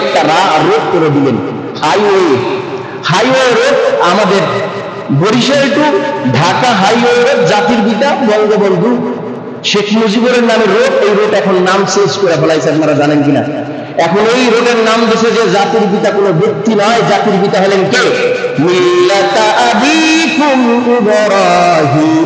একটা রা রোড করে দিলেন। হাইওয়ে হাইওয়ে রোড আমাদের Barishal to Dhaka highway road জাতির পিতা বঙ্গবন্ধু শেখ মুজিবুরের নামে রোড এই রোড এখন নাম চেঞ্জ করে ফেলাইছে, আপনারা জানেন কিনা? এখন এই রোডের নাম দিছে যে জাতির পিতা কোনো ব্যক্তি নয়, জাতির পিতা হলেন কে? মিল্লাতা আবিকুম ইব্রাহিম।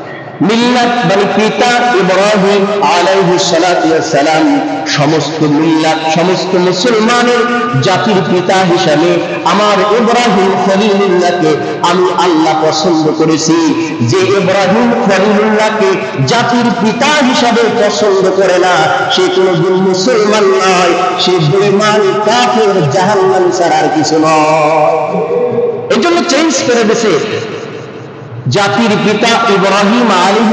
মিল্লাত মানে পিতা ইব্রাহিম ওয়াস সালাম সমস্ত মিল্লাত, সমস্ত মুসলমানের জাতির পিতা হিসাবে আমার ইব্রাহিম খলিলুল্লাহকে আমি আল্লাহ পছন্দ করেছি। যে ইব্রাহিম খলিলুল্লাহকে জাতির পিতা হিসাবে পছন্দ করে না, সে কোনোদিন মুসলমান নয়, সে বেঈমান, কাফের, জাহান্নাম ছাড়া আর কিছু নয়। এই জন্য চেঞ্জ করে দিয়েছে। জাতির পিতা ইব্রাহিম আলী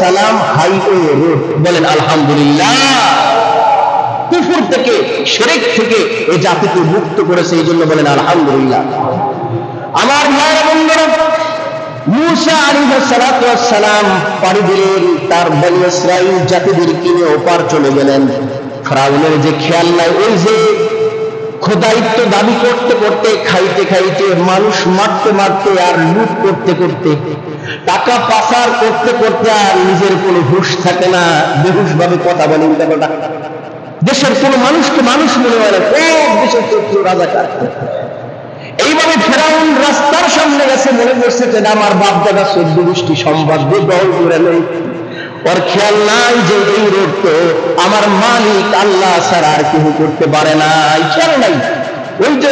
সালাম বলেন, আলহামদুলিল্লাহ। কুফুর থেকে, শেরেক থেকে এই জাতিকে মুক্ত করেছে, এই জন্য বলেন, আলহামদুলিল্লাহ। আমার সালাম পাড়ি দিলেন, তার জাতিদের কিনে ওপার চলে গেলেন। ফ্রাউনের যে খেয়াল নাই, ওই যে খোদায়িত্ব দাবি করতে করতে, খাইতে খাইতে, মানুষ মারতে মারতে আর লুট করতে করতে, টাকা পাচার করতে করতে আর নিজের কোনো হুশ থাকে না। বেহুশ ভাবে কথা বলে উল্টাপাল্টা দেশের কোনো মানুষকে মানুষ মনে হয় না, সব দেশের শত্রু রাজাকার। এইভাবে ফেরাউন রাস্তার সামনে গেছে, মনে করছে যে আমার বাপ দাদা চোদ্দ গোষ্ঠী সম্বাদ দিয়ে দল করে নেই। ওর খেয়াল নাই যে এই রোড তো আমার মালিক আল্লাহ ছাড়া আর কেউ করতে পারে না। খেয়াল নাই। ওই যে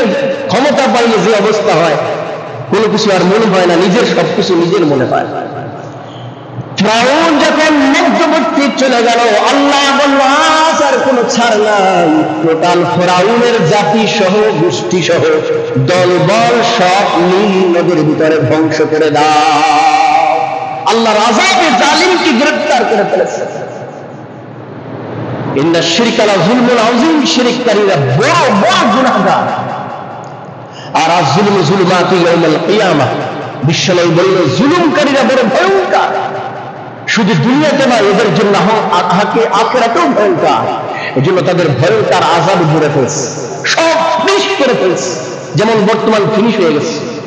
ক্ষমতা পাইলে যে অবস্থা হয়, কোনো কিছু আর মনে হয় না, নিজের সবকিছু নিজের মনে হয়। যখন মধ্যবর্তী চলে গেল, আল্লাহ বলল আর ছাড় নাই। টোটাল জাতি সহ গোষ্ঠী সহ দলবল সব নীল নদীর ভিতরে ধ্বংস করে দাও। আল্লাহ রাজাবে জালিমকে গ্রেফতার করে ফেলেছে। শুধু দুনিয়াতে নয়, এদের জন্য আখেরাতেও ভয়ঙ্কর। এজন্য তাদের ভয়ঙ্কর আজাদ জুড়ে ফেলছে। সব ফিনিশ করে ফেলছে। যেমন বর্তমান ফিনিশ হয়ে গেছে।